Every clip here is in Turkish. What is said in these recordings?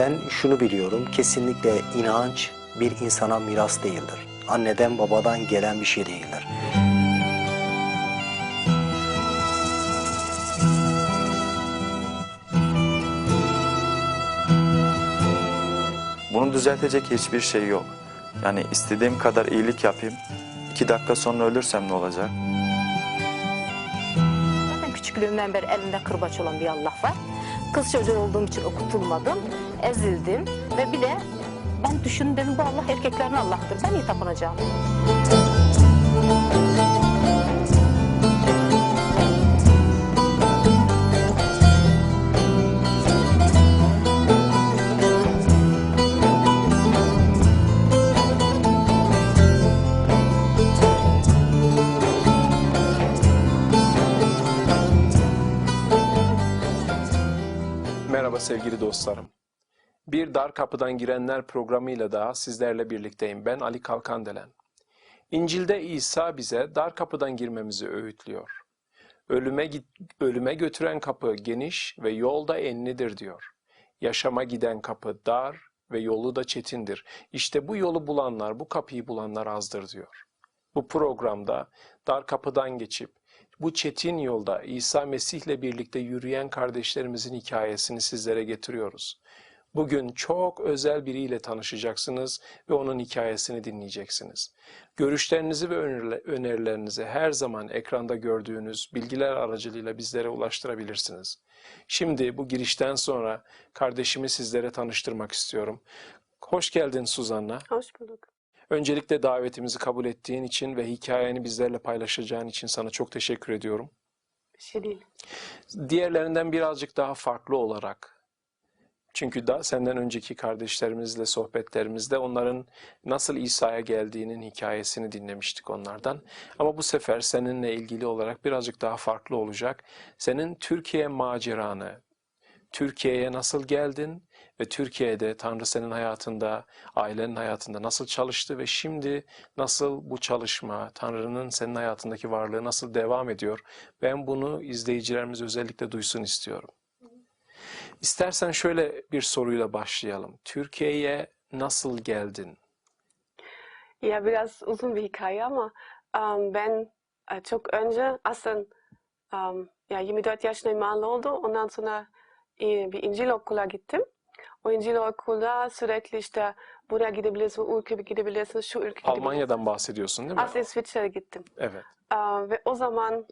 Ben şunu biliyorum, kesinlikle inanç bir insana miras değildir. Anneden babadan gelen bir şey değildir. Bunu düzeltecek hiçbir şey yok. Yani istediğim kadar iyilik yapayım. iki dakika sonra ölürsem ne olacak? Zaten küçüklüğümden beri elimde kırbaç olan bir Allah var. Kız çocuğu olduğum için okutulmadım, ezildim ve bir de ben düşündüm bu Allah erkeklerin Allah'tır. Ben niye tapınacağım? Merhaba sevgili dostlarım. Bir Dar Kapıdan Girenler programıyla daha sizlerle birlikteyim. Ben Ali Kalkandelen. İncil'de İsa bize dar kapıdan girmemizi öğütlüyor. Ölüme, git, ölüme götüren kapı geniş ve yolda enlidir diyor. Yaşama giden kapı dar ve yolu da çetindir. İşte bu yolu bulanlar, bu kapıyı bulanlar azdır diyor. Bu programda dar kapıdan geçip bu çetin yolda İsa Mesih'le birlikte yürüyen kardeşlerimizin hikayesini sizlere getiriyoruz. Bugün çok özel biriyle tanışacaksınız ve onun hikayesini dinleyeceksiniz. Görüşlerinizi ve önerilerinizi her zaman ekranda gördüğünüz bilgiler aracılığıyla bizlere ulaştırabilirsiniz. Şimdi bu girişten sonra kardeşimi sizlere tanıştırmak istiyorum. Hoş geldin Suzanna. Hoş bulduk. Öncelikle davetimizi kabul ettiğin için ve hikayeni bizlerle paylaşacağın için sana çok teşekkür ediyorum. Bir şey değil. Diğerlerinden birazcık daha farklı olarak çünkü da senden önceki kardeşlerimizle sohbetlerimizde onların nasıl İsa'ya geldiğinin hikayesini dinlemiştik onlardan. Ama bu sefer seninle ilgili olarak birazcık daha farklı olacak. Senin Türkiye maceranı, Türkiye'ye nasıl geldin ve Türkiye'de Tanrı senin hayatında, ailenin hayatında nasıl çalıştı ve şimdi nasıl bu çalışma, Tanrı'nın senin hayatındaki varlığı nasıl devam ediyor? Ben bunu izleyicilerimiz özellikle duysun istiyorum. İstersen şöyle bir soruyla başlayalım. Türkiye'ye nasıl geldin? Ya biraz uzun bir hikaye ama um, ben e, çok önce aslında um, ya 24 yaşında imanlı oldu. Ondan sonra e, bir İncil okula gittim. O İncil okulda sürekli işte buraya gidebilirsin, o ülkeye gidebilirsin, şu gidebilirsin. Almanya'dan bahsediyorsun değil mi? Aslında İsviçre'ye gittim. Evet. Aa, ve o zaman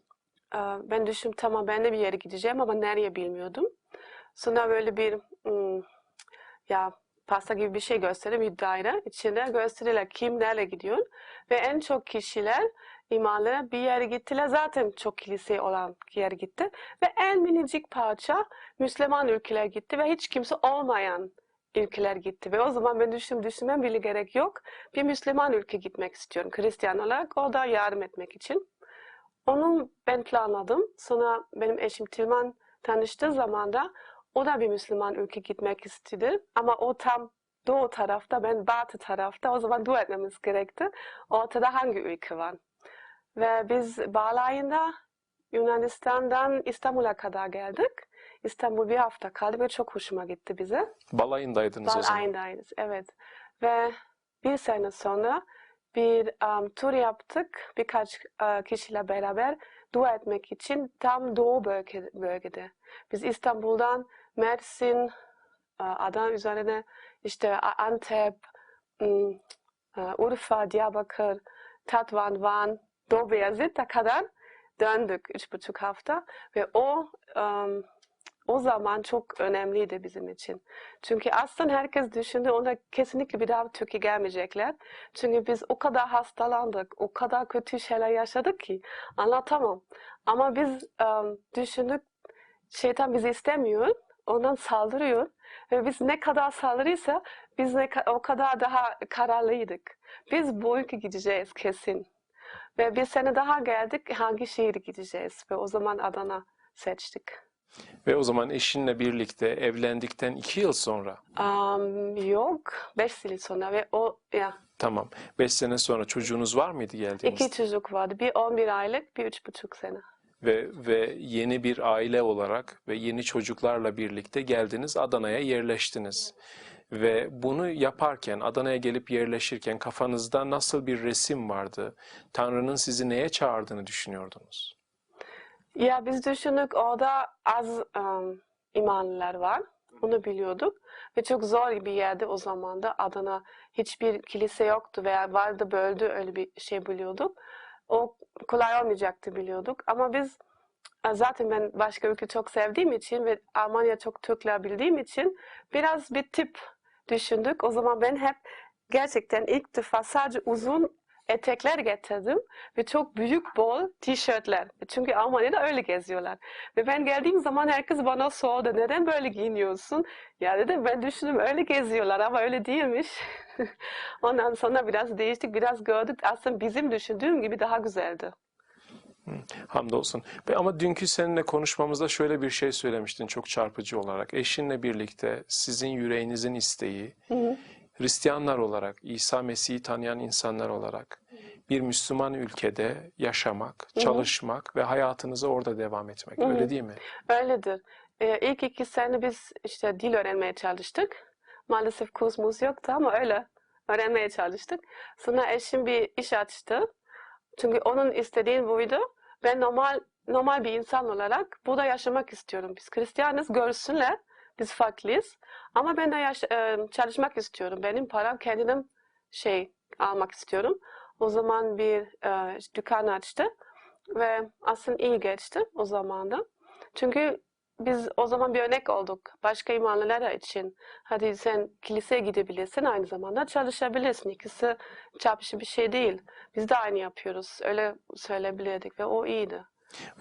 aa, ben düşündüm tamam ben de bir yere gideceğim ama nereye bilmiyordum. Sonra böyle bir ya pasta gibi bir şey gösterdi bir daire içinde gösteriler kim nereye gidiyor? Ve en çok kişiler imanlara bir yere gittiler. Zaten çok kilise olan yer gitti. Ve en minicik parça Müslüman ülkeler gitti ve hiç kimse olmayan ülkeler gitti. Ve o zaman ben düşündüm düşünmem bile gerek yok. Bir Müslüman ülke gitmek istiyorum Hristiyan olarak. Orada yardım etmek için. Onu ben planladım. Sonra benim eşim Tilman tanıştığı zaman da o da bir Müslüman ülke gitmek istedi. Ama o tam doğu tarafta, ben batı tarafta. O zaman dua etmemiz gerekti. Ortada hangi ülke var? Ve biz bağlayında Yunanistan'dan İstanbul'a kadar geldik. İstanbul bir hafta kaldı ve çok hoşuma gitti bize. Balayındaydınız o Var zaman. aynıdayız, evet. Ve bir sene sonra bir um, tur yaptık birkaç uh, kişiyle beraber dua etmek için tam doğu bölge, bölgede. Biz İstanbul'dan Mersin, uh, Adana üzerine işte Antep, um, uh, Urfa, Diyarbakır, Tatvan, Van, Doğu Beyazıt'a kadar döndük üç buçuk hafta ve o o zaman çok önemliydi bizim için. Çünkü aslında herkes düşündü onlar kesinlikle bir daha Türkiye gelmeyecekler. Çünkü biz o kadar hastalandık, o kadar kötü şeyler yaşadık ki anlatamam. Ama biz düşündük şeytan bizi istemiyor, ondan saldırıyor. Ve biz ne kadar saldırırsa biz ne o kadar daha kararlıydık. Biz bu ülke gideceğiz kesin. Ve bir sene daha geldik hangi şehire gideceğiz ve o zaman Adana seçtik. Ve o zaman eşinle birlikte evlendikten iki yıl sonra, Um, yok. Beş yıl sonra ve o ya tamam, beş sene sonra çocuğunuz var mıydı geldiğinizde? iki çocuk vardı. Bir 11 aylık, bir üç buçuk sene. Ve ve yeni bir aile olarak ve yeni çocuklarla birlikte geldiniz Adana'ya yerleştiniz. Ve bunu yaparken Adana'ya gelip yerleşirken kafanızda nasıl bir resim vardı? Tanrı'nın sizi neye çağırdığını düşünüyordunuz? Ya biz düşündük orada az um, imanlılar var. Onu biliyorduk. Ve çok zor bir yerde o zaman da Adana hiçbir kilise yoktu veya vardı böldü öyle bir şey biliyorduk. O kolay olmayacaktı biliyorduk. Ama biz e, zaten ben başka ülke çok sevdiğim için ve Almanya çok Türkler bildiğim için biraz bir tip düşündük. O zaman ben hep gerçekten ilk defa sadece uzun etekler getirdim ve çok büyük bol tişörtler. Çünkü Almanya'da öyle geziyorlar. Ve ben geldiğim zaman herkes bana sordu neden böyle giyiniyorsun? Ya dedim ben düşündüm öyle geziyorlar ama öyle değilmiş. Ondan sonra biraz değiştik, biraz gördük. Aslında bizim düşündüğüm gibi daha güzeldi. Hamdolsun. Ve ama dünkü seninle konuşmamızda şöyle bir şey söylemiştin çok çarpıcı olarak. Eşinle birlikte sizin yüreğinizin isteği, Hristiyanlar olarak, İsa Mesih'i tanıyan insanlar olarak bir Müslüman ülkede yaşamak, çalışmak ve hayatınıza orada devam etmek. Öyle değil mi? Öyledir. Ee, ilk iki sene biz işte dil öğrenmeye çalıştık. Maalesef kursumuz yoktu ama öyle öğrenmeye çalıştık. Sonra eşim bir iş açtı. Çünkü onun istediği buydu. Ben normal normal bir insan olarak burada yaşamak istiyorum. Biz Hristiyanız, görsünler. Biz farklıyız. Ama ben de yaş- e, çalışmak istiyorum. Benim param kendim şey almak istiyorum. O zaman bir e, dükkan açtı ve aslında iyi geçti o zaman da. Çünkü biz o zaman bir örnek olduk. Başka imanlılar için. Hadi sen kiliseye gidebilirsin aynı zamanda çalışabilirsin. İkisi çarpışı bir şey değil. Biz de aynı yapıyoruz. Öyle söyleyebilirdik ve o iyiydi.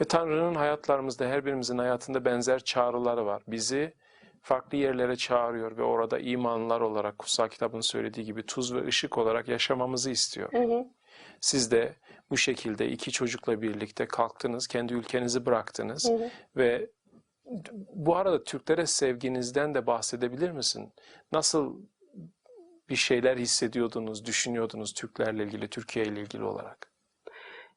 Ve Tanrı'nın hayatlarımızda her birimizin hayatında benzer çağrıları var. Bizi farklı yerlere çağırıyor ve orada imanlar olarak kutsal kitabın söylediği gibi tuz ve ışık olarak yaşamamızı istiyor. Hı hı. Siz de bu şekilde iki çocukla birlikte kalktınız, kendi ülkenizi bıraktınız Hı hı. ve bu arada Türklere sevginizden de bahsedebilir misin? Nasıl bir şeyler hissediyordunuz, düşünüyordunuz Türklerle ilgili, Türkiye ile ilgili olarak?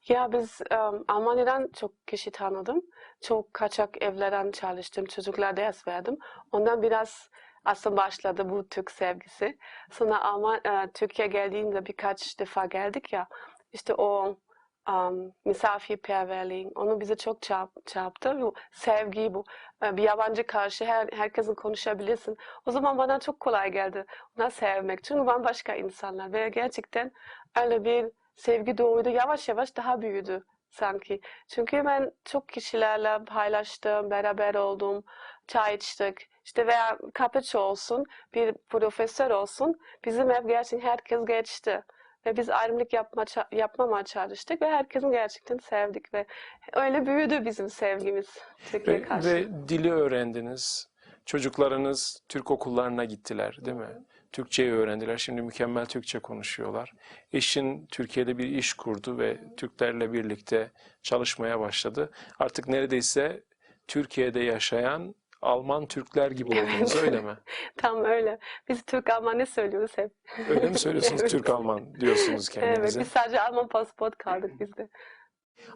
Ya biz em, Almanya'dan çok kişi tanıdım. Çok kaçak evlerden çalıştım. Çocuklara ders verdim. Ondan biraz aslında başladı bu Türk sevgisi. Sonra Alman, e, Türkiye geldiğinde birkaç defa geldik ya. İşte o um, misafirperverliğin onu bize çok çarp, çarptı. Bu sevgi bu. E, Bir yabancı karşı her, herkesin konuşabilirsin. O zaman bana çok kolay geldi ona sevmek. Çünkü bambaşka insanlar ve gerçekten öyle bir sevgi doğuydu. Yavaş yavaş daha büyüdü sanki. Çünkü ben çok kişilerle paylaştım, beraber oldum, çay içtik. İşte veya kapıcı olsun, bir profesör olsun. Bizim ev gerçekten herkes geçti. Ve biz ayrımlık yapma, yapmamaya çalıştık ve herkesin gerçekten sevdik ve öyle büyüdü bizim sevgimiz Türkiye Ve, karşı. ve dili öğrendiniz. Çocuklarınız Türk okullarına gittiler, değil mi? Türkçeyi öğrendiler. Şimdi mükemmel Türkçe konuşuyorlar. Eşin Türkiye'de bir iş kurdu ve Türklerle birlikte çalışmaya başladı. Artık neredeyse Türkiye'de yaşayan Alman Türkler gibi oldunuz, öyle mi? Tam öyle. Biz Türk Almanı söylüyoruz hep. Öyle mi söylüyorsunuz? Evet. Türk Alman diyorsunuz Evet, kendinize. biz sadece Alman pasaport kaldık bizde.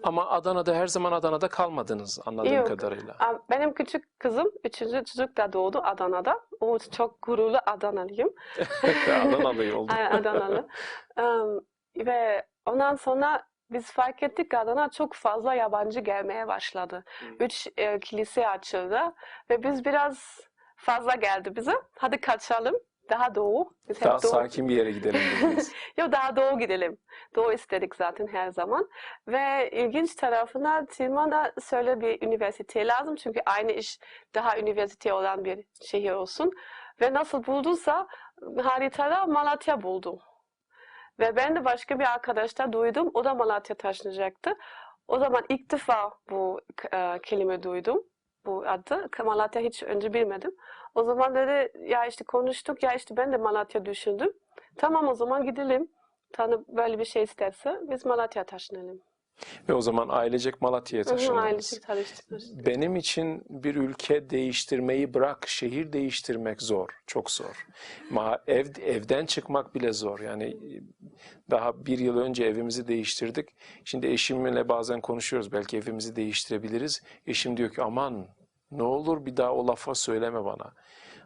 Ama Adana'da her zaman Adana'da kalmadınız anladığım Yok. kadarıyla. Benim küçük kızım, üçüncü çocuk da doğdu Adana'da. O çok gururlu Adanalıyım. Adanalı oldu. Adanalı. Ve ondan sonra biz fark ettik Adana çok fazla yabancı gelmeye başladı. Üç e, kilise açıldı ve biz biraz fazla geldi bize. Hadi kaçalım. Daha doğu. Biz hep Daha doğu sakin bir yere gidelim dediniz. Yok daha doğu gidelim. Doğu istedik zaten her zaman. Ve ilginç tarafına Tilman'a söyle bir üniversite lazım. Çünkü aynı iş daha üniversite olan bir şehir olsun. Ve nasıl bulduysa haritada Malatya buldu. Ve ben de başka bir arkadaşta duydum. O da Malatya taşınacaktı. O zaman ilk defa bu e, kelime duydum. Bu adı. Malatya hiç önce bilmedim. O zaman dedi ya işte konuştuk ya işte ben de Malatya düşündüm. Tamam o zaman gidelim. Tanrı böyle bir şey isterse biz Malatya taşınalım. Ve o zaman ailecek Malatya'ya taşındınız. Benim için bir ülke değiştirmeyi bırak, şehir değiştirmek zor, çok zor. Ma ev evden çıkmak bile zor. Yani daha bir yıl önce evimizi değiştirdik. Şimdi eşimle bazen konuşuyoruz. Belki evimizi değiştirebiliriz. Eşim diyor ki aman ne olur bir daha o lafa söyleme bana.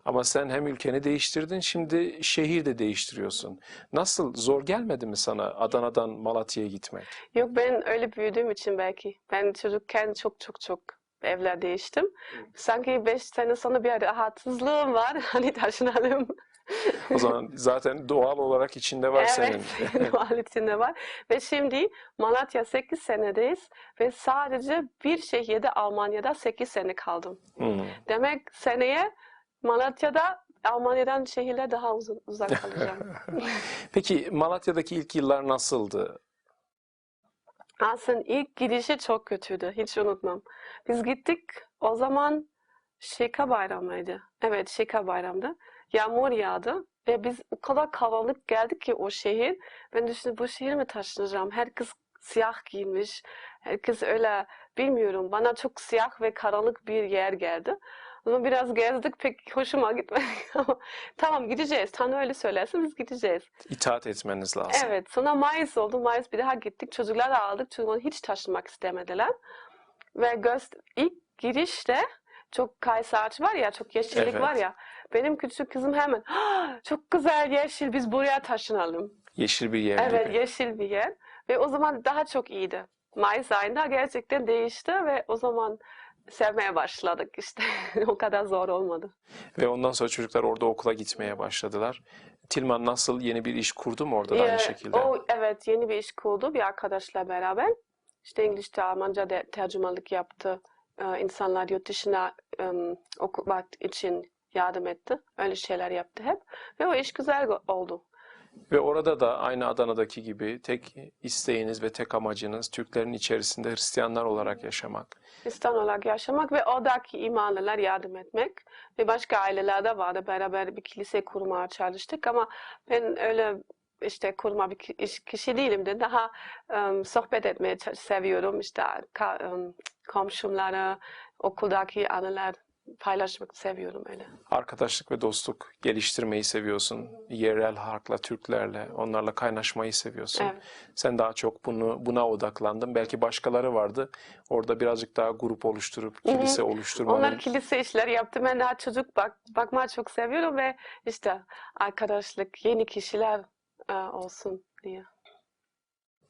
Ama sen hem ülkeni değiştirdin, şimdi şehir de değiştiriyorsun. Nasıl, zor gelmedi mi sana Adana'dan Malatya'ya gitmek? Yok ben öyle büyüdüğüm için belki. Ben çocukken çok çok çok evler değiştim. Sanki beş sene sonra bir rahatsızlığım var. Hani taşınalım. O zaman zaten doğal olarak içinde var senin. Evet, doğal içinde var. Ve şimdi Malatya 8 senedeyiz ve sadece bir şehirde Almanya'da 8 sene kaldım. Hmm. Demek seneye Malatya'da Almanya'dan şehirler daha uzun, uzak kalacağım. Peki Malatya'daki ilk yıllar nasıldı? Aslında ilk gidişi çok kötüydü. Hiç unutmam. Biz gittik. O zaman Şeka bayramıydı. Evet Şeka bayramdı. Yağmur yağdı. Ve biz o kadar kalabalık geldik ki o şehir. Ben düşündüm bu şehir mi taşınacağım? Herkes siyah giymiş. Herkes öyle bilmiyorum. Bana çok siyah ve karanlık bir yer geldi. Ama biraz gezdik pek hoşuma gitmedi. Ama tamam gideceğiz. Tanrı öyle söylerse biz gideceğiz. İtaat etmeniz lazım. Evet, sonra Mayıs oldu. Mayıs bir daha gittik. Çocukları da aldık. Çocuklar hiç taşınmak istemediler. Ve göz, ilk girişte çok kayısı ağaç var ya, çok yeşillik Evet. var ya. Benim küçük kızım hemen, "Ah, çok güzel yeşil, biz buraya taşınalım. Yeşil bir yer Evet, gibi. yeşil bir yer. Ve o zaman daha çok iyiydi. Mayıs ayında gerçekten değişti ve o zaman sevmeye başladık işte. o kadar zor olmadı. Ve ondan sonra çocuklar orada okula gitmeye başladılar. Tilman nasıl yeni bir iş kurdu mu orada da aynı Ee, şekilde? O evet yeni bir iş kurdu bir arkadaşla beraber. İşte İngilizce, Almanca de tercümanlık yaptı. Ee, insanlar yurt dışına ım, okumak için yardım etti. Öyle şeyler yaptı hep. Ve o iş güzel oldu. Ve orada da aynı Adana'daki gibi tek isteğiniz ve tek amacınız Türklerin içerisinde Hristiyanlar olarak yaşamak. Hristiyan olarak yaşamak ve oradaki imanlılar yardım etmek. Ve başka aileler de vardı. Beraber bir kilise kurmaya çalıştık ama ben öyle işte kurma bir ki- iş- kişi değilim de daha ım, sohbet etmeyi seviyorum. İşte ka- ım, komşumlara, okuldaki anılar paylaşmak seviyorum öyle. Arkadaşlık ve dostluk geliştirmeyi seviyorsun. Yerel halkla, Türklerle, onlarla kaynaşmayı seviyorsun. Evet. Sen daha çok bunu buna odaklandın. Belki başkaları vardı. Orada birazcık daha grup oluşturup kilise oluşturmanın Onlar kilise işleri yaptı. Ben daha çocuk bak bakmayı çok seviyorum ve işte arkadaşlık, yeni kişiler e, olsun diye.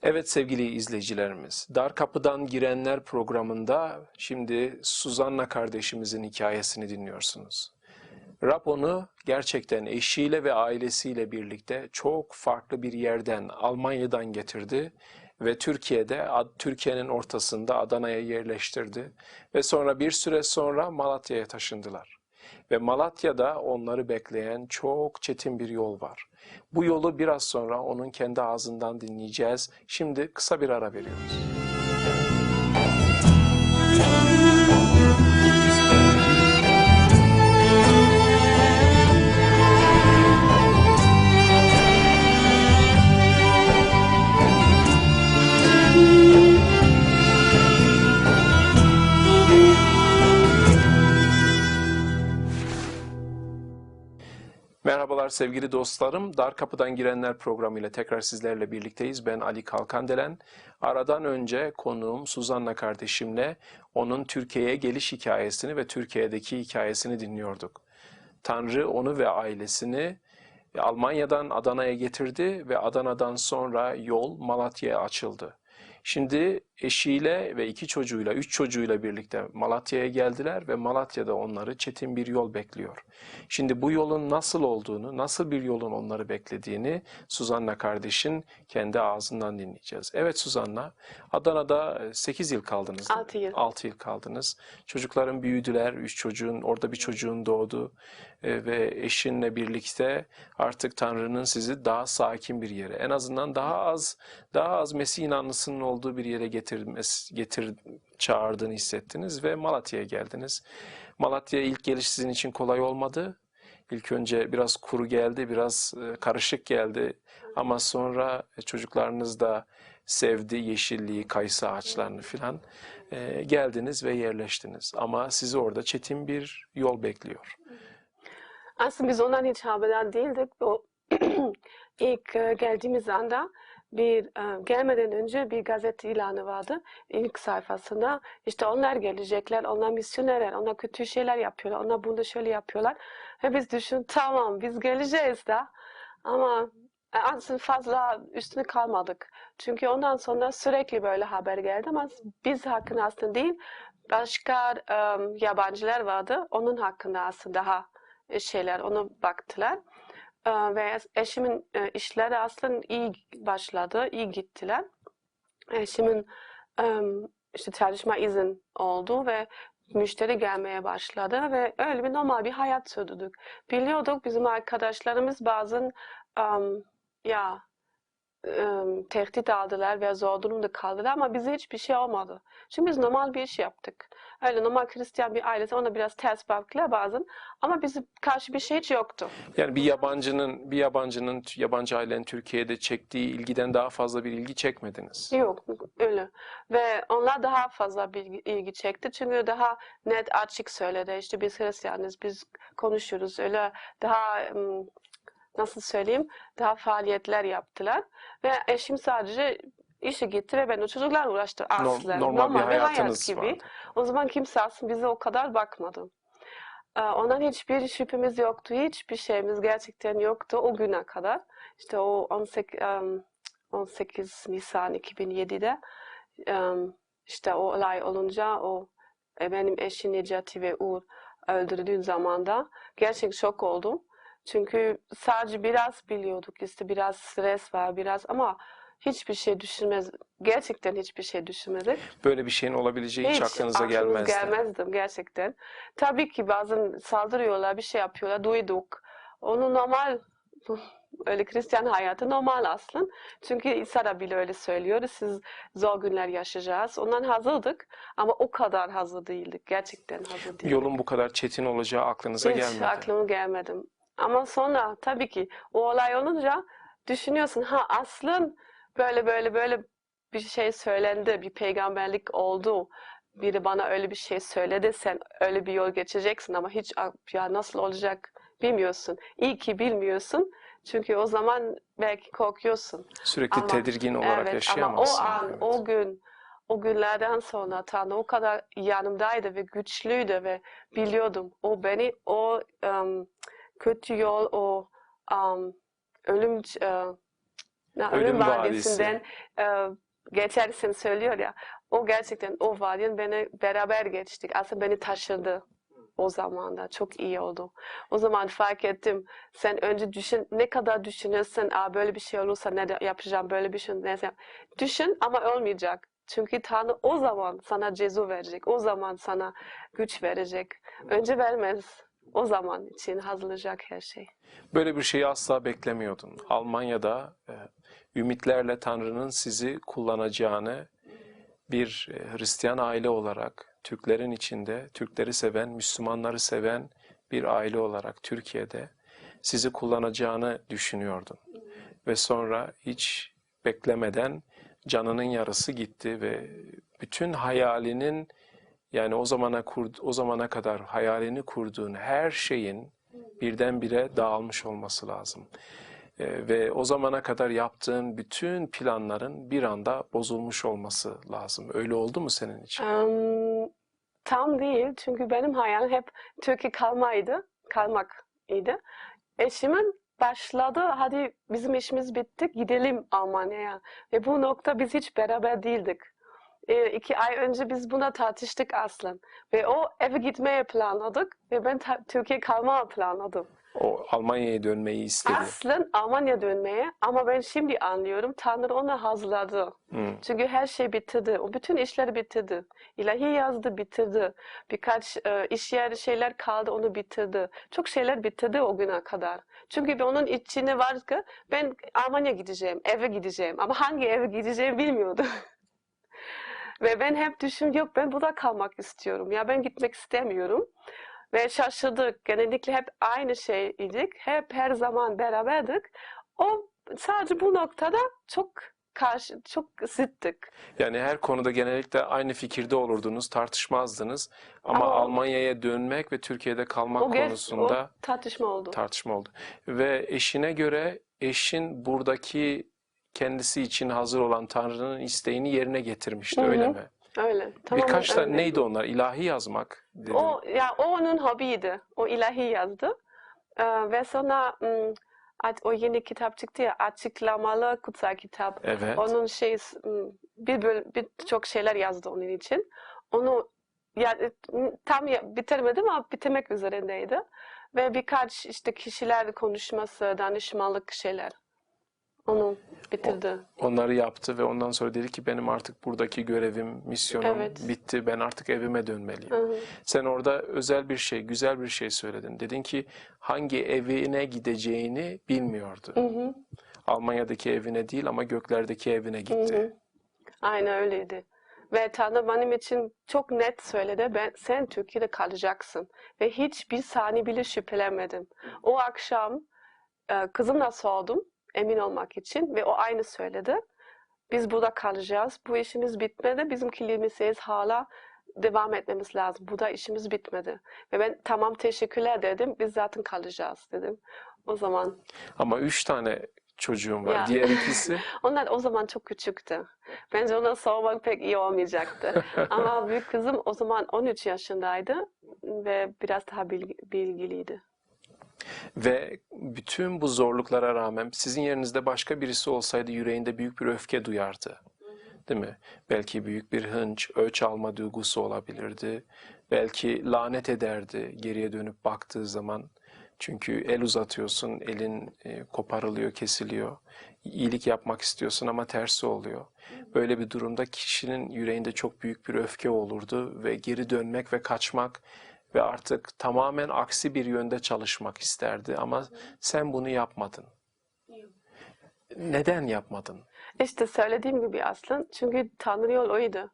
Evet sevgili izleyicilerimiz, Dar Kapıdan Girenler programında şimdi Suzanna kardeşimizin hikayesini dinliyorsunuz. Rab onu gerçekten eşiyle ve ailesiyle birlikte çok farklı bir yerden, Almanya'dan getirdi ve Türkiye'de, Türkiye'nin ortasında Adana'ya yerleştirdi ve sonra bir süre sonra Malatya'ya taşındılar. Ve Malatya'da onları bekleyen çok çetin bir yol var. Bu yolu biraz sonra onun kendi ağzından dinleyeceğiz. Şimdi kısa bir ara veriyoruz. Merhabalar sevgili dostlarım. Dar Kapıdan Girenler programıyla tekrar sizlerle birlikteyiz. Ben Ali Kalkandelen. Aradan önce konuğum Suzanna kardeşimle onun Türkiye'ye geliş hikayesini ve Türkiye'deki hikayesini dinliyorduk. Tanrı onu ve ailesini Almanya'dan Adana'ya getirdi ve Adana'dan sonra yol Malatya'ya açıldı. Şimdi eşiyle ve iki çocuğuyla, üç çocuğuyla birlikte Malatya'ya geldiler ve Malatya'da onları çetin bir yol bekliyor. Şimdi bu yolun nasıl olduğunu, nasıl bir yolun onları beklediğini Suzanna kardeşin kendi ağzından dinleyeceğiz. Evet Suzanna, Adana'da 8 yıl kaldınız. değil mi? Altı yıl. 6 yıl kaldınız. Çocukların büyüdüler, üç çocuğun, orada bir çocuğun doğdu E, ve eşinle birlikte artık Tanrı'nın sizi daha sakin bir yere, en azından daha az daha az Mesih inanlısının olduğu bir yere getirmesi, getir çağırdığını hissettiniz ve Malatya'ya geldiniz. Malatya'ya ilk geliş sizin için kolay olmadı. İlk önce biraz kuru geldi, biraz e, karışık geldi. Ama sonra e, çocuklarınız da sevdi yeşilliği, kayısı ağaçlarını filan. E, geldiniz ve yerleştiniz. Ama sizi orada çetin bir yol bekliyor. Aslında biz ondan hiç haberdar değildik. O ilk e, geldiğimiz anda bir e, gelmeden önce bir gazete ilanı vardı ilk sayfasında. İşte onlar gelecekler, onlar misyonerler, onlar kötü şeyler yapıyorlar, onlar bunu şöyle yapıyorlar. Ve biz düşün tamam biz geleceğiz da ama e, aslında fazla üstüne kalmadık. Çünkü ondan sonra sürekli böyle haber geldi ama biz hakkında aslında değil başka yabancılar vardı. Onun hakkında aslında daha şeyler ona baktılar. Ee, Ve eşimin e, işleri aslında iyi başladı, iyi gittiler. Eşimin işte çalışma izin oldu ve müşteri gelmeye başladı ve öyle bir normal bir hayat sürdürdük. Biliyorduk bizim arkadaşlarımız bazen em, ya em, tehdit aldılar ve zor durumda kaldılar ama bize hiçbir şey olmadı. Çünkü biz normal bir iş yaptık. Öyle normal Hristiyan bir ailesi ona biraz ters baktılar bazen ama bizim karşı bir şey hiç yoktu. Yani bir yabancının bir yabancının yabancı ailenin Türkiye'de çektiği ilgiden daha fazla bir ilgi çekmediniz. Yok öyle. Ve onlar daha fazla bilgi, ilgi çekti. Çünkü daha net açık söyledi. İşte biz Hristiyanız, biz konuşuyoruz. Öyle daha ım, nasıl söyleyeyim daha faaliyetler yaptılar. Ve eşim sadece işe gitti ve ben o çocuklarla uğraştım No- aslında. normal bir hayat hayatınız gibi. vardı. O zaman kimse aslında bize o kadar bakmadı. Ee, Ondan hiçbir şüphemiz yoktu. Hiçbir şeyimiz gerçekten yoktu o güne kadar. İşte o 18, em, 18 Nisan 2007'de em, işte o olay olunca o e, benim eşim Necati ve Uğur öldürdüğün zamanda gerçek şok oldum. Çünkü sadece biraz biliyorduk işte biraz stres var biraz ama hiçbir şey düşünmez gerçekten hiçbir şey düşünmedik. Böyle bir şeyin olabileceği hiç, aklınıza aklımız gelmezdi. gelmezdi gerçekten. Tabii ki bazen saldırıyorlar, bir şey yapıyorlar, duyduk. Onu normal, öyle Hristiyan hayatı normal aslında. Çünkü İsa da bile öyle söylüyor. Siz zor günler yaşayacağız. Ondan hazırdık ama o kadar hazır değildik. Gerçekten hazır değildik. Yolun bu kadar çetin olacağı aklınıza Hiç gelmedi. aklıma gelmedi. Ama sonra tabii ki o olay olunca düşünüyorsun ha aslında böyle böyle böyle bir şey söylendi, bir peygamberlik oldu. Biri bana öyle bir şey söyledi, sen öyle bir yol geçeceksin ama hiç ya nasıl olacak bilmiyorsun. İyi ki bilmiyorsun. Çünkü o zaman belki korkuyorsun. Sürekli Ama- tedirgin olarak Evet yaşayamazsın. ama o an, Evet. o gün, o günlerden sonra Tanrı o kadar yanımdaydı ve güçlüydü ve biliyordum. O beni o em, kötü yol, o em, ölüm e, na- Ölüm ölüm vadisi. vadisinden e, geçersin söylüyor ya. O gerçekten o vadiden beni beraber geçtik. Aslında beni taşıdı o zamanda. Çok iyi oldu. O zaman fark ettim. Sen önce düşün, ne kadar düşünüyorsun, Aa, böyle bir şey olursa ne de yapacağım, böyle bir şey ne yap- Düşün ama olmayacak. Çünkü Tanrı o zaman sana cezu verecek. O zaman sana güç verecek. Önce vermez. O zaman için hazırlayacak her şey. Böyle bir şeyi asla beklemiyordun. Almanya'da e, ümitlerle Tanrı'nın sizi kullanacağını bir e, Hristiyan aile olarak, Türklerin içinde, Türkleri seven, Müslümanları seven bir aile olarak Türkiye'de sizi kullanacağını düşünüyordun. Ve sonra hiç beklemeden canının yarısı gitti ve bütün hayalinin yani o zamana kur, o zamana kadar hayalini kurduğun her şeyin birdenbire dağılmış olması lazım. Ee, ve o zamana kadar yaptığın bütün planların bir anda bozulmuş olması lazım. Öyle oldu mu senin için? Em, tam değil çünkü benim hayalim hep Türkiye kalmaydı, kalmak idi. Eşimin başladı, hadi bizim işimiz bitti, gidelim Almanya'ya. Ve bu nokta biz hiç beraber değildik. E, iki ay önce biz buna tartıştık aslında. Ve o eve gitmeye planladık ve ben Türkiye kalmaya planladım. O Almanya'ya dönmeyi istedi. Aslında Almanya dönmeye ama ben şimdi anlıyorum Tanrı onu hazırladı. Hı. Çünkü her şey bitirdi. O bütün işleri bitirdi. İlahi yazdı, bitirdi. Birkaç e, iş yeri şeyler kaldı, onu bitirdi. Çok şeyler bitirdi o güne kadar. Çünkü onun içine var ki ben Almanya gideceğim, eve gideceğim. Ama hangi eve gideceğim bilmiyordu. Ve ben hep düşündüm, yok ben burada kalmak istiyorum. Ya ben gitmek istemiyorum. Ve şaşırdık. Genellikle hep aynı şeydik. Hep her zaman beraberdik. O sadece bu noktada çok karşı, çok zıttık. Yani her konuda genellikle aynı fikirde olurdunuz, tartışmazdınız. Ama Ama Almanya'ya dönmek ve Türkiye'de kalmak O, konusunda o tartışma oldu. tartışma oldu. Ve eşine göre eşin buradaki kendisi için hazır olan Tanrı'nın isteğini yerine getirmişti Hı hı. öyle mi? Öyle. Tamamen Birkaç da öyle. neydi onlar? İlahi yazmak dedin. O ya o onun hobiydi. O ilahi yazdı. Ee, ve sonra hmm, at- o yeni kitap çıktı ya açıklamalı kutsal kitap. Evet. Onun şey hmm, bir böl birçok şeyler yazdı onun için. Onu ya, tam ya, bitirmedim ama bitirmek üzerindeydi. Ve birkaç işte kişiler konuşması, danışmanlık şeyler. Onu bitirdi. Onları yaptı ve ondan sonra dedi ki benim artık buradaki görevim, misyonum Evet. bitti. Ben artık evime dönmeliyim. Hı hı. Sen orada özel bir şey, güzel bir şey söyledin. Dedin ki hangi evine gideceğini bilmiyordu. Hı hı. Almanya'daki evine değil ama göklerdeki evine gitti. Hı hı. Aynen öyleydi. Ve Tanrı benim için çok net söyledi. Ben, sen Türkiye'de kalacaksın. Ve hiçbir saniye bile şüphelenmedim. O akşam e, kızımla sordum emin olmak için ve o aynı söyledi. Biz burada kalacağız. Bu işimiz bitmedi. Bizim kilimizdeyiz hala devam etmemiz lazım. Burada işimiz bitmedi. Ve ben tamam teşekkürler dedim. Biz zaten kalacağız dedim. O zaman Ama üç tane çocuğum var. Ya. Diğer ikisi Onlar o zaman çok küçüktü. Bence ona sormak pek iyi olmayacaktı. Ama büyük kızım o zaman 13 yaşındaydı ve biraz daha bilgi- bilgiliydi. Ve bütün bu zorluklara rağmen sizin yerinizde başka birisi olsaydı yüreğinde büyük bir öfke duyardı. Değil mi? Belki büyük bir hınç, öç alma duygusu olabilirdi. Belki lanet ederdi geriye dönüp baktığı zaman. Çünkü el uzatıyorsun, elin e, koparılıyor, kesiliyor. İyilik yapmak istiyorsun ama tersi oluyor. Böyle bir durumda kişinin yüreğinde çok büyük bir öfke olurdu ve geri dönmek ve kaçmak ve artık tamamen aksi bir yönde çalışmak isterdi ama sen bunu yapmadın. Neden yapmadın? İşte söylediğim gibi aslında çünkü Tanrı yol oydu.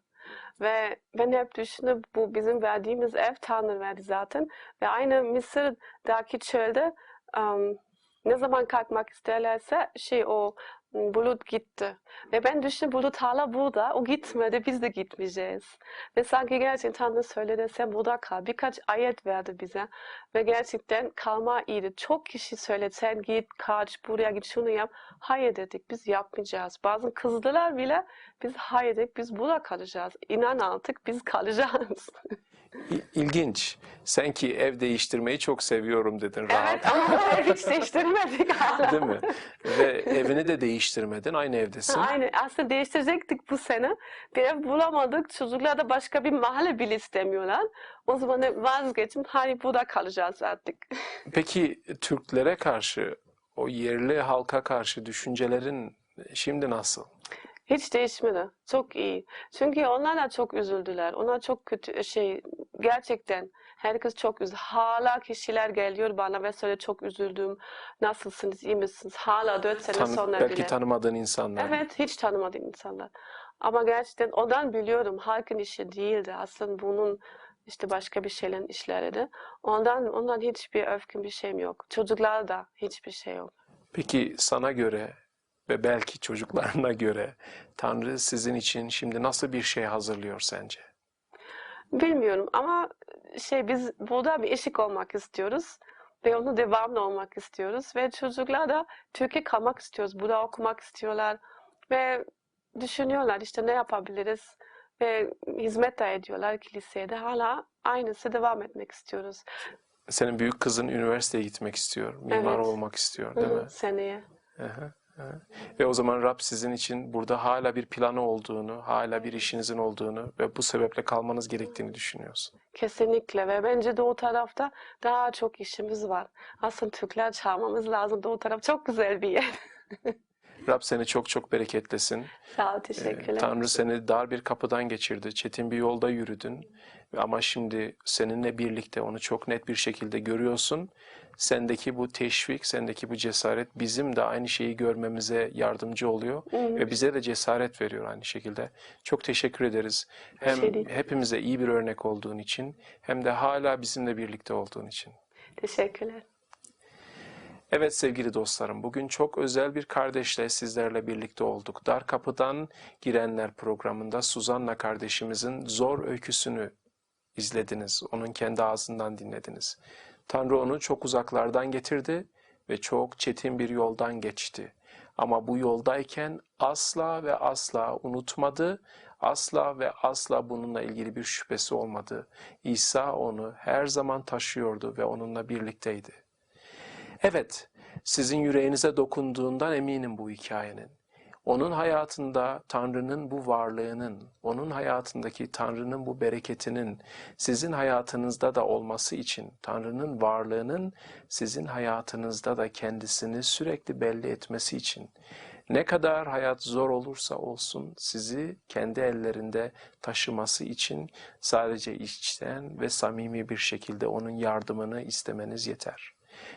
Ve ben hep düşündüm bu bizim verdiğimiz ev Tanrı verdi zaten. Ve aynı Mısır'daki çölde um, ne zaman kalkmak isterlerse şey o bulut gitti. Ve ben düşündüm bulut hala burada. O gitmedi. Biz de gitmeyeceğiz. Ve sanki gerçekten Tanrı söyledi sen burada kal. Birkaç ayet verdi bize. Ve gerçekten kalma iyiydi. Çok kişi söyledi sen git kaç buraya git şunu yap. Hayır dedik biz yapmayacağız. Bazen kızdılar bile biz hayır dedik biz burada kalacağız. İnan artık biz kalacağız. İlginç. Sen ki ev değiştirmeyi çok seviyorum dedin. Rahat. evet ama hiç değiştirmedik hala. Değil mi? Ve evini de değiştirmedin. Aynı evdesin. Aynen. Aslında değiştirecektik bu sene. Bir ev bulamadık. Çocuklar da başka bir mahalle bile istemiyorlar. O zaman vazgeçtim. Hani burada kalacağız artık. Peki Türklere karşı, o yerli halka karşı düşüncelerin şimdi nasıl? Hiç değişmedi. Çok iyi. Çünkü onlar da çok üzüldüler. Onlar çok kötü şey gerçekten herkes çok üzüldü. Hala kişiler geliyor bana ve söyle çok üzüldüm. Nasılsınız? iyi misiniz? Hala dört sene Tanı- sonra belki bile. tanımadığın insanlar. Evet, hiç tanımadığım insanlar. Ama gerçekten ondan biliyorum halkın işi değildi. Aslında bunun işte başka bir şeylerin işleriydi. Ondan ondan hiçbir öfkem bir şeyim yok. Çocuklar da hiçbir şey yok. Peki sana göre ve belki çocuklarına göre Tanrı sizin için şimdi nasıl bir şey hazırlıyor sence? Bilmiyorum ama şey biz burada bir eşik olmak istiyoruz ve onu devamlı olmak istiyoruz ve çocuklar da Türkiye kalmak istiyoruz. Burada okumak istiyorlar ve düşünüyorlar işte ne yapabiliriz ve hizmet de ediyorlar kiliseye de hala aynısı devam etmek istiyoruz. Senin büyük kızın üniversiteye gitmek istiyor, mimar Evet. olmak istiyor değil Hı, mi? Seneye. Hı. Ve o zaman Rab sizin için burada hala bir planı olduğunu, hala bir işinizin olduğunu ve bu sebeple kalmanız gerektiğini düşünüyorsun. Kesinlikle ve bence doğu tarafta daha çok işimiz var. Aslında Türkler çağırmamız lazım. Doğu taraf çok güzel bir yer. Rab seni çok çok bereketlesin. Sağ ol, Ee, teşekkürler. Tanrı seni dar bir kapıdan geçirdi, çetin bir yolda yürüdün Ama şimdi seninle birlikte onu çok net bir şekilde görüyorsun. Sendeki bu teşvik, sendeki bu cesaret bizim de aynı şeyi görmemize yardımcı oluyor ve bize de cesaret veriyor aynı şekilde. Çok teşekkür ederiz. Hem şey hepimize iyi bir örnek olduğun için hem de hala bizimle birlikte olduğun için. Teşekkürler. Evet sevgili dostlarım, bugün çok özel bir kardeşle sizlerle birlikte olduk. Dar Kapıdan Girenler programında Suzanna kardeşimizin zor öyküsünü izlediniz. Onun kendi ağzından dinlediniz. Tanrı onu çok uzaklardan getirdi ve çok çetin bir yoldan geçti. Ama bu yoldayken asla ve asla unutmadı, asla ve asla bununla ilgili bir şüphesi olmadı. İsa onu her zaman taşıyordu ve onunla birlikteydi. Evet, sizin yüreğinize dokunduğundan eminim bu hikayenin. Onun hayatında Tanrı'nın bu varlığının, onun hayatındaki Tanrı'nın bu bereketinin sizin hayatınızda da olması için Tanrı'nın varlığının sizin hayatınızda da kendisini sürekli belli etmesi için ne kadar hayat zor olursa olsun sizi kendi ellerinde taşıması için sadece içten ve samimi bir şekilde onun yardımını istemeniz yeter.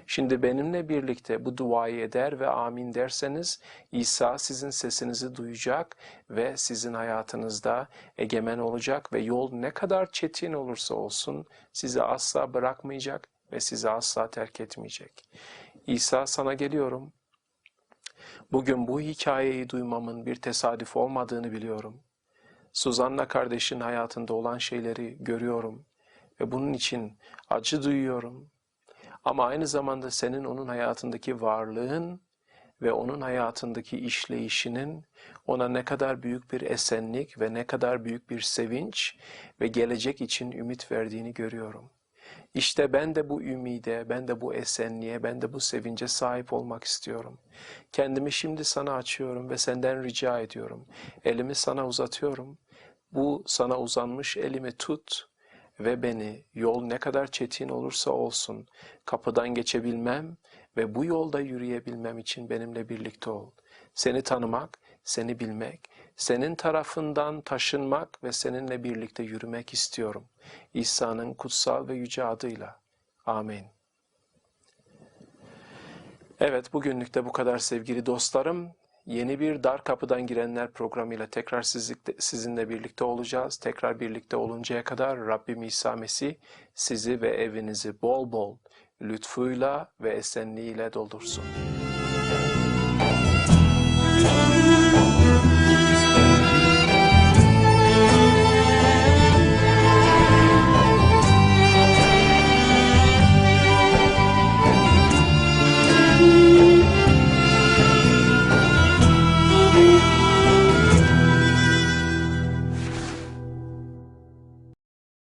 Şimdi benimle birlikte bu duayı eder ve amin derseniz İsa sizin sesinizi duyacak ve sizin hayatınızda egemen olacak ve yol ne kadar çetin olursa olsun sizi asla bırakmayacak ve sizi asla terk etmeyecek. İsa sana geliyorum. Bugün bu hikayeyi duymamın bir tesadüf olmadığını biliyorum. Suzanna kardeşin hayatında olan şeyleri görüyorum ve bunun için acı duyuyorum. Ama aynı zamanda senin onun hayatındaki varlığın ve onun hayatındaki işleyişinin ona ne kadar büyük bir esenlik ve ne kadar büyük bir sevinç ve gelecek için ümit verdiğini görüyorum. İşte ben de bu ümide, ben de bu esenliğe, ben de bu sevince sahip olmak istiyorum. Kendimi şimdi sana açıyorum ve senden rica ediyorum. Elimi sana uzatıyorum. Bu sana uzanmış elimi tut ve beni yol ne kadar çetin olursa olsun kapıdan geçebilmem ve bu yolda yürüyebilmem için benimle birlikte ol. Seni tanımak, seni bilmek, senin tarafından taşınmak ve seninle birlikte yürümek istiyorum. İsa'nın kutsal ve yüce adıyla. Amin. Evet bugünlük de bu kadar sevgili dostlarım. Yeni bir Dar Kapıdan Girenler programıyla tekrar sizinle birlikte olacağız. Tekrar birlikte oluncaya kadar Rabbim İsa Mesih sizi ve evinizi bol bol lütfuyla ve esenliğiyle doldursun.